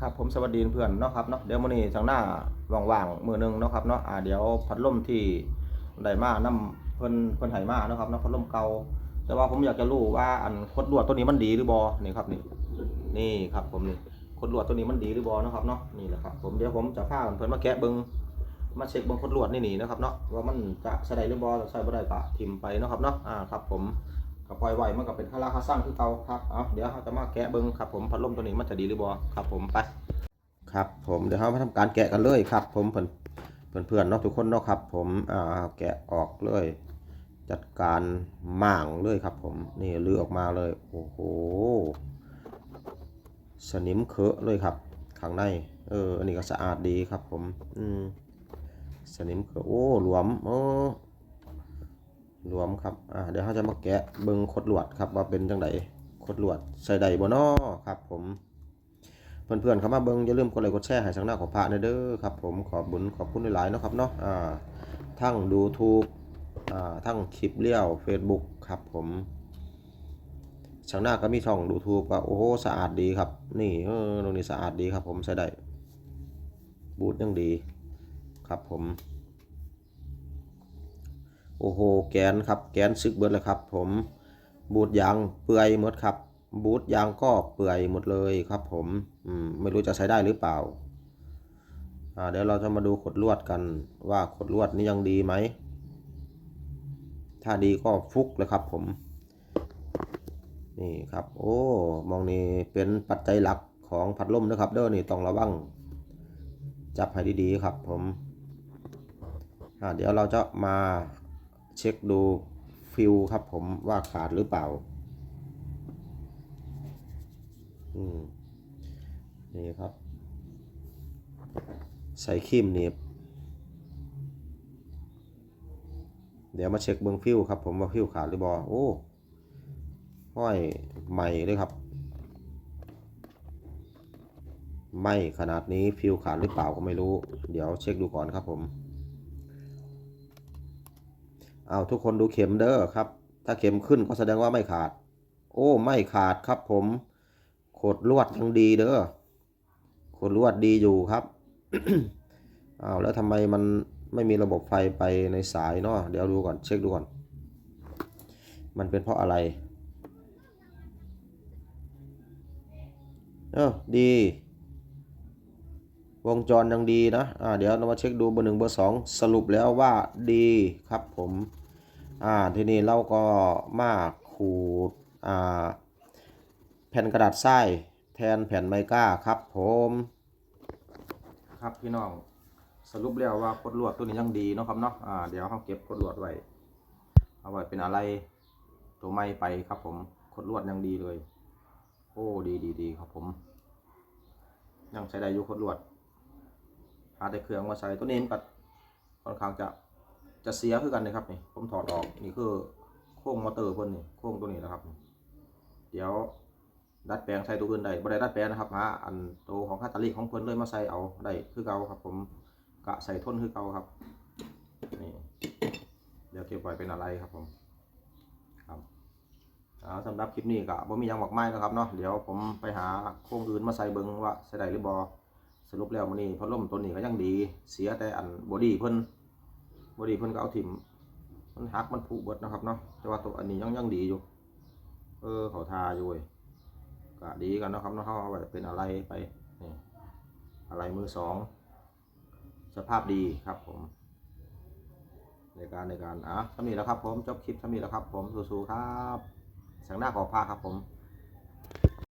ครับผมสวัสดีเพื่อนเนาะครับเนาะเดี๋ยวมื้อนี้ทางหน้าว่างๆมื้อหนึงเนาะครับเนาะอ่าเดี๋ยวพัดลมที่ได้มานํเพิ่นเพิ่นให้มาเนาะครับเนาะพัดลมเก่าแต่ว่าผมอยากจะรู้ว่าอันคดลวดตัวนี้มันดีหรือบ่นี่ครับนี่นี่ครับผมนี่คดลวดตัวนี้มันดีหรือบ่เนาะครับเนาะนี่แหละครับผมเดี๋ยวผมจะพาเพิ่นมาแกะเบิ่งมาเช็คเบิ่งคดลวดนี่นี่นะครับเนาะว่ามันจะใช้ได้หรือบ่ใช้บ่ได้ก็ทิ่มไปเนาะครับเนาะอ่าครับผม ก็ปล่อยไว้มันก็เป็นคาราคาสร้างคือเก่าครับเอาเดี๋ยวเราจะมาแกะเบิ้งครับผมพัดลมตัวนี้มันจะดีหรือบ่ครับผมไปครับผมเดี๋ยวเรามาทำการแกะกันเลยครับ ผมเพื่อนเพื่อนเนๆเนาะทุกคนเนาะครับ ผมอ่าแกะออกเลย จัดการหม่างเลยครับ ผมนี่ลือออกมาเลยโอ้โหสนิมเคอะเลยครับข้างในเอออันนี้ก็สะอาดดีครับ ผม อืมสนิมเคอะโอ้หลวมโอ้ รวมครับอ่าเดี๋ยวเราจะมาแกะเบิงคดลวดครับว่าเป็นจังไดคดลวดใส่ใดบ่นอครับ ผมเพื่อนๆเข้ามาเบิงอย่าลืมกดไลค์กดแชร์ให้ช่างหน้าของพระนเด้อครับ ผมขอบบุญขอบคุณหลายๆเนาะครับเนาะอ่าทั้งดูทูบอ่าทั้งคลิปเลี้ยว Facebook ครับ ผมช่างหน้าก็มีช่องดูทูบก็โอ้โหสะอาดดีครับ นี่เออตรงนี้สะอาดดีครับ ผมใส่ได้บูทยังดี ครับผม โอ้โห แกนครับ แกนซึกเบิดเลยครับ ผมบูดยางเปื่อยหมดครับ บูดยางก็เปื่อยหมดเลยครับ ผมอืมไม่รู้จะใช้ได้หรือเปล่าอ่า เดี๋ยวเราจะมาดูขดลวดกันว่าขดลวดนี้ยังดีไหม ถ้าดีก็ฟุกเลยครับ ผม นี่ครับ โอ้มองนี่เป็นปัจจัยหลักของพัดลมนะครับ เด้อนี่ต้องระวังจับให้ดีๆครับ ผมอ่าเดี๋ยวเราจะมา เช็คดูฟิลครับผมว่าขาดหรือเปล่า อืม นี่ครับ ใส่ครีมหนีบเดี๋ยวมาเช็คเบื้องฟิวครับผมว่าฟิวขาดหรือบอโอ้ห้อยใหม่เลยครับ ไม่ขนาดนี้ฟิวขาดหรือเปล่าก็ไม่รู้ เดี๋ยวเช็คดูก่อนครับผม เอาทุกคนดูเข็มเด้อครับ ถ้าเข็มขึ้นก็แสดงว่าไม่ขาด โอ้ไม่ขาดครับผมโคดลวดยังดีเด้อโคดลวดดีอยู่ครับอ้าวแล้วทำไมมันไม่มีระบบไฟไปในสายเนาะเดี๋ยวดูก่อนเช็คดูก่อน มันเป็นเพราะอะไรเออดี วงจรยังดีนะอ่าเดี๋ยวเรามาเช็คดูเบอร์หนึ่งเบอร์สองสรุปแล้วว่าดีครับผม อ่าทีนี้เราก็มาขูดอ่าแผ่นกระดาษทรายแทนแผ่นไมก้าครับผมครับพี่น้องสรุปแล้วว่าคดลวดตัวนี้ยังดีเนาะครับเนาะอ่าเดี๋ยวเขาเก็บคดลวดไว้เอาไว้เป็นอะไรตัวไม่ไปครับผมคดลวดยังดีเลย โอ้ดีดีดีครับผม ยังใช้ได้อยู่คดลวดหาแต่เครื่องมาใส่ตัวนี้มันก็ค่อนข้างจะ จะเสียคือกันนะครับนี่ผมถอดออกนี่คือโค้งมอเตอร์เพิ่นนี่โค้งตัวนี้นะครับ เดี๋ยวดัดแปลงใส่ตัวอื่นได้บ่ได้ดัดแปลงนะครับหาอันตัวของคาตาลิกของเพิ่นเลยมาใส่เอาได้คือเก่าครับ ผมกะใส่ทนคือเก่าครับนี่เดี๋ยวเก็บไว้เป็นอะไรครับผมครับอ่าสำหรับคลิปนี้ก็บ่มียังหมากไมายนะครับเนาะเดี๋ยวผมไปหาโค้งอื่นมาใส่เบิงว่าใส่ได้หรือบ่สรุปแล้วมันนี่พัดลมตัวนี้ก็ยังดี เสียแต่อันบอดี้เพิ่น บดีเพิ่นก็เอาถิ่มมันหักมันผุเบิดนะครับเนาะแต่ว่าตัวอันนี้ยังยังดีอยู่ เออเขาทาอยู่เว้ยก็ดีกันนะครับเนาะเขาเอาไว้เป็นอะไรไปนี่อะไรมือสองสภาพดีครับผม ในการในการอะทำนี้แล้วครับผมจบคลิปทำนี้แล้วครับผมสู้ๆครับแสงหน้าขอพาครับผม